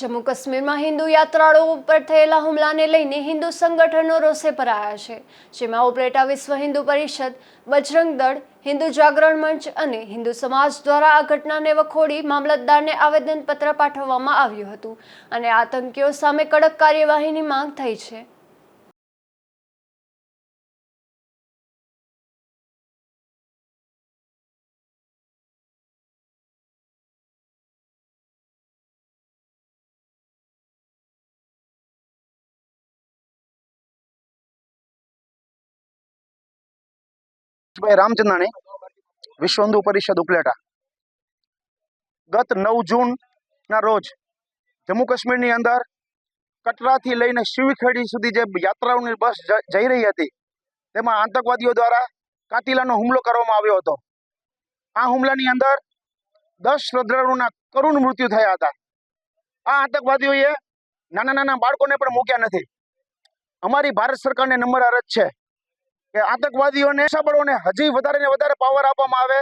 જમ્મુ કાશ્મીરમાં હિન્દુ યાત્રાળુઓ ઉપર થયેલા હુમલાને લઈને હિન્દુ સંગઠનો રોષે ભરાયા છે. જેમાં ઓપરેટા વિશ્વ હિન્દુ પરિષદ, બજરંગ દળ, હિન્દુ જાગરણ મંચ અને હિન્દુ સમાજ દ્વારા આ ઘટનાને વખોડી મામલતદારને આવેદનપત્ર પાઠવવામાં આવ્યું હતું. અને આતંકીઓ સામે કડક કાર્યવાહીની માંગ થઈ છે. ભાઈ રામચંદાણી વિશ્વ હિન્દુ પરિષદ ઉપલેટા. ગત નવ જૂન ના રોજ જમ્મુ કાશ્મીરની અંદર કટરાથી લઈને શિવખેડી સુધી જે યાત્રાઓની બસ જઈ રહી હતી, તેમાં આતંકવાદીઓ દ્વારા કાતિલાનો હુમલો કરવામાં આવ્યો હતો. આ હુમલાની અંદર દસ શ્રદ્ધાળુના કરુણ મૃત્યુ થયા હતા. આ આતંકવાદીઓએ નાના નાના બાળકોને પણ મૂક્યા નથી. અમારી ભારત સરકારને નંબર અરજ છે કે આતંકવાદીઓને ને હજી વધારે ને વધારે પાવર આપવામાં આવે.